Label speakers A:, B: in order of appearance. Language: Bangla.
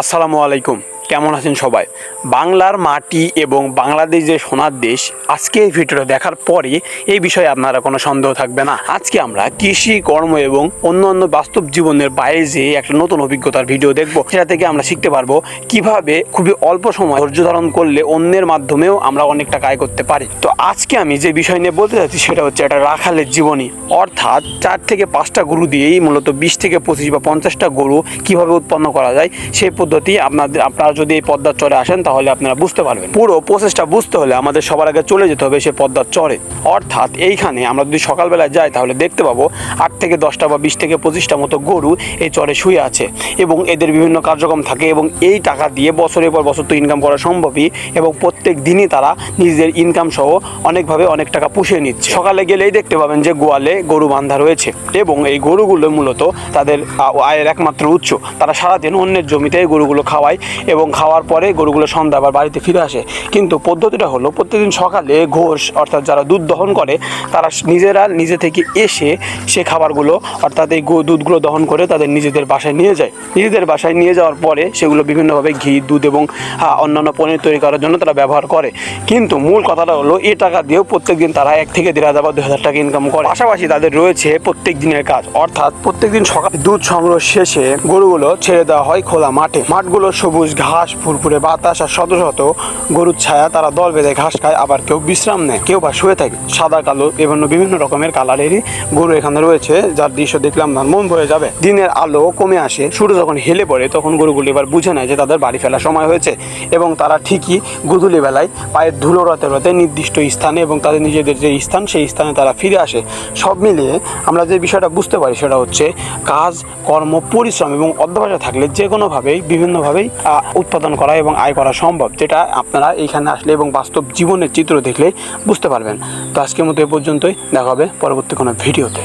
A: আসসালামু আলাইকুম। কেমন আছেন সবাই? বাংলার মাটি এবং বাংলাদেশ যে সোনার দেশ আজকে এই ভিডিওটা দেখার পরে এই বিষয়ে আপনারা কোনো সন্দেহ থাকবে না। আজকে আমরা কৃষি, কর্ম এবং অন্য অন্য বাস্তব জীবনের বাইরে যেয়ে একটা নতুন অভিজ্ঞতার ভিডিও দেখব। সেটা থেকে আমরা শিখতে পারব কীভাবে খুবই অল্প সময় ধৈর্য ধারণ করলে অন্যের মাধ্যমেও আমরা অনেক টাকা আয় করতে পারি। তো আজকে আমি যে বিষয় নিয়ে বলতে চাচ্ছি সেটা হচ্ছে একটা রাখালের জীবনী। অর্থাৎ চার থেকে পাঁচটা গরু দিয়েই মূলত বিশ থেকে পঁচিশ বা পঞ্চাশটা গরু কীভাবে উৎপন্ন করা যায় সেই পদ্ধতি আপনাদের আপনারা যদি এই পদ্মার চরে আসেন, তাহলে আপনারা বুঝতে পারবেন। পুরো প্রসেসটা বুঝতে হলে আমাদের সবার আগে চলে যেতে হবে সে পদ্মার চরে। অর্থাৎ এইখানে আমরা যদি সকালবেলায় যাই, তাহলে দেখতে পাবো আট থেকে দশটা বা বিশ থেকে পঁচিশটা মতো গরু এই চরে শুয়ে আছে এবং এদের বিভিন্ন কার্যক্রম থাকে এবং এই টাকা দিয়ে বছরের পর বছর তো ইনকাম করা সম্ভবই এবং প্রত্যেক দিনই তারা নিজেদের ইনকাম সহ অনেকভাবে অনেক টাকা পুষিয়ে নিচ্ছে। সকালে গেলেই দেখতে পাবেন যে গোয়ালে গরু বান্ধা রয়েছে এবং এই গরুগুলো মূলত তাদের আয়ের একমাত্র উৎস। তারা সারাদিন অন্যের জমিতে এই গরুগুলো খাওয়ায় এবং খাওয়ার পরে গরুগুলো সন্ধ্যা আবার বাড়িতে ফিরে আসে। কিন্তু পদ্ধতিটা হলো প্রত্যেকদিন সকালে ঘোষ, অর্থাৎ যারা দুধ দহন করে, তারা নিজেরা নিজে থেকে এসে সে খাবারগুলো, অর্থাৎ এই দুধগুলো দহন করে তাদের নিজেদের বাসায় নিয়ে যায়। নিজেদের বাসায় নিয়ে যাওয়ার পরে সেগুলো বিভিন্নভাবে ঘি, দুধ এবং অন্যান্য পনির তৈরি করার জন্য তারা ব্যবহার করে। কিন্তু মূল কথাটা হলো, এ টাকা দিয়েও প্রত্যেকদিন তারা এক থেকে দেড় হাজার বা দুই হাজার টাকা ইনকাম করে। পাশাপাশি তাদের রয়েছে প্রত্যেক দিনের কাজ, অর্থাৎ প্রত্যেকদিন সকালে দুধ সংগ্রহ শেষে গরুগুলো ছেড়ে দেওয়া হয় খোলা মাঠে। মাঠগুলো সবুজ ঘাস ফুরফুরে বাতাস আর শত শত গরুর ছায়া তারা দল বেঁধে ঘাস খায়, আবার কেউ বিশ্রাম নেয়, কেউ বা শুয়ে থাকে। সাদা, কালো বিভিন্ন বিভিন্ন রকমের কালারেরই গরু এখানে রয়েছে, যার দৃশ্য দেখলাম মন ভরে যাবে। দিনের আলো কমে আসে, সূর্য যখন হেলে পড়ে, তখন গরুগুলি এবার বুঝে নেয় যে তাদের বাড়ি ফেলার সময় হয়েছে এবং তারা ঠিকই গুধুলি বেলায় পায়ের ধুলো রতে রতে নির্দিষ্ট স্থানে এবং তাদের নিজেদের যে স্থান, সেই স্থানে তারা ফিরে আসে। সব মিলিয়ে আমরা যে বিষয়টা বুঝতে পারি, সেটা হচ্ছে কাজ, কর্ম, পরিশ্রম এবং অধ্যবসা থাকলে যে কোনোভাবেই, বিভিন্নভাবেই উৎপাদন করা এবং আয় করা সম্ভব, যেটা আপনারা এইখানে আসলে এবং বাস্তব জীবনের চিত্র দেখলে বুঝতে পারবেন। তো আজকের মতো এ পর্যন্তই, দেখা হবে পরবর্তী কোনো ভিডিওতে।